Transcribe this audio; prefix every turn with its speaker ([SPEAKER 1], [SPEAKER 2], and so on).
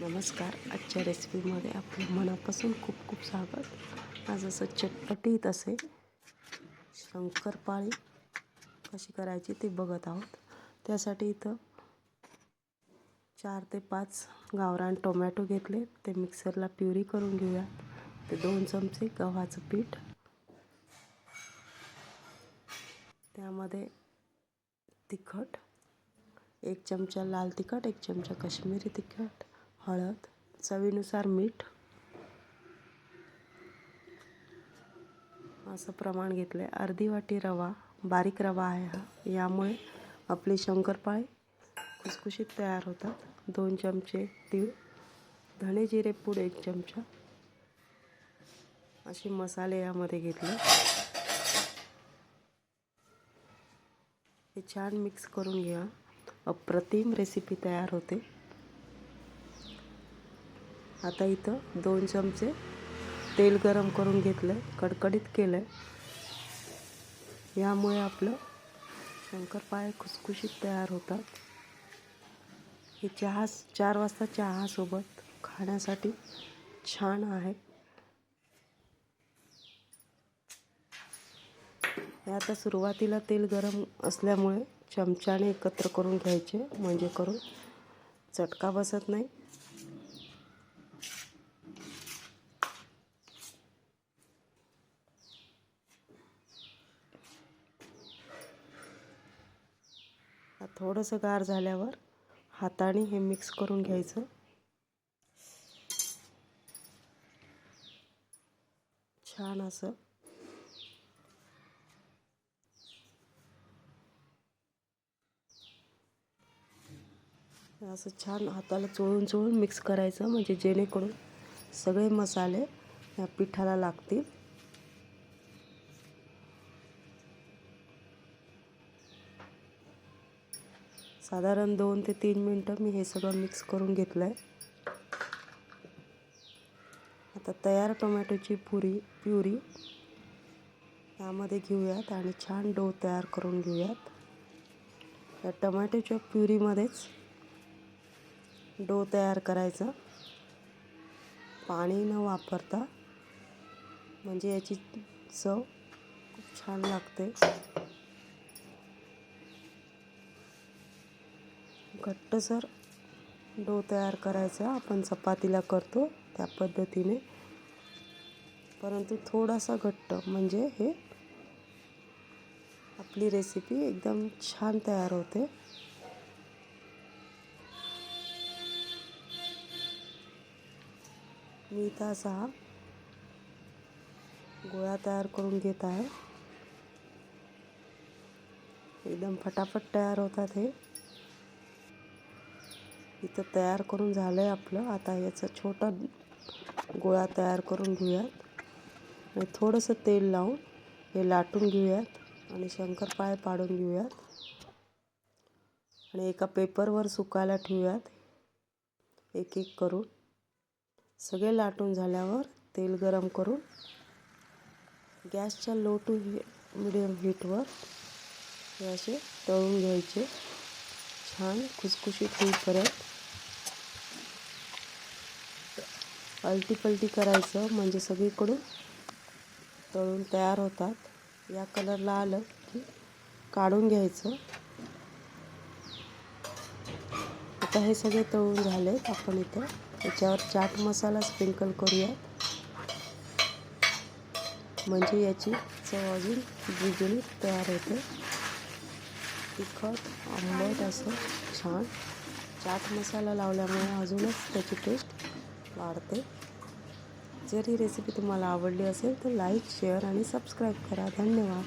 [SPEAKER 1] नमस्कार. आजच्या रेसिपीमध्ये आपलं मनापासून खूप खूप स्वागत. आज असं चटपटीत असे शंकरपाळी कशी करायची ते बघत आहोत. त्यासाठी इथं चार ते पाच गावरान टोमॅटो घेतले. ते मिक्सरला प्युरी करून घेऊया ते दोन चमचे गव्हाचं पीठ. त्यामध्ये तिखट. एक चमचा लाल तिखट एक चमचा काश्मीरी तिखट. हळद चवीनुसार मीठ. असं प्रमाण घेतलं आहे अर्धी वाटी रवा बारीक रवा आहे हा. यामुळे आपली शंकरपाळी खुसखुशीत तयार होतात. दोन चमचे तीळ धणे जिरे पूड एक चमचा. असे मसाले यामध्ये घेतले. हे छान मिक्स करून घ्या. अप्रतिम रेसिपी तयार होते. आता इथं दोन चमचे तेल गरम करून घेतलं आहे कडकडीत केलं आहे यामुळे आपलं शंकरपाळे खुसखुशीत तयार होतात. हे चहा चार वाजता चहासोबत खाण्यासाठी छान आहे. हे आता सुरुवातीला तेल गरम असल्यामुळे चमच्याने एकत्र करून घ्यायचे म्हणजे करून चटका बसत नाही. थोडंसं गार झाल्यावर हाताने हे मिक्स करून घ्यायचं. छान असं. असं छान हाताला चोळून चोळून मिक्स करायचं म्हणजे जेणेकरून सगळे मसाले या पिठाला लागतील. साधारण दोन ते तीन मिनटं मी हे सगळं मिक्स करून घेतलं आहे आता तयार टोमॅटोची पुरी प्युरी यामध्ये घेऊयात आणि छान डो तयार करून घेऊयात. या टोमॅटोच्या प्युरीमध्येच डो तयार करायचा. पाणी न वापरता म्हणजे याची चव खूप छान लागते. घट्टसर डो तयार करायचा आपण चपातीला करतो त्या पद्धतीने. परंतु थोडासा घट्ट म्हणजे हे आपली रेसिपी एकदम छान तयार होते. मी इथं असा हा गोळा तयार करून घेत आहे. एकदम फटाफट तयार होतात हे. इथं तयार करून झालं आहे आपलं. आता याचा छोटा गोळा तयार करून घेऊयात. आणि थोडंसं तेल लावून हे लाटून घेऊयात आणि शंकरपाळे पाडून घेऊयात. आणि एका पेपरवर सुकायला ठेवूयात. एक एक करून. सगळे लाटून झाल्यावर तेल गरम करून गॅसच्या लो टू ही मिडियम हीटवर हे असे तळून घ्यायचे. छान खुसखुशीत होईल परत पलटी करायचं म्हणजे सगळीकडून तळून तयार होतात. या कलरला आलं की काढून घ्यायचं. आता हे सगळे तळून झाले आपण इथे याच्यावर चाट मसाला स्प्रिंकल करूयात. म्हणजे याची चव अजून द्विगुणित तयार होते. तिखट आंबट असं छान. चाट मसाला लावल्यामुळे अजूनच त्याची टेस्ट वाढते. जर ही रेसिपी तुम्हाला आवडली असेल तर लाईक शेअर आणि सबस्क्राईब करा. धन्यवाद.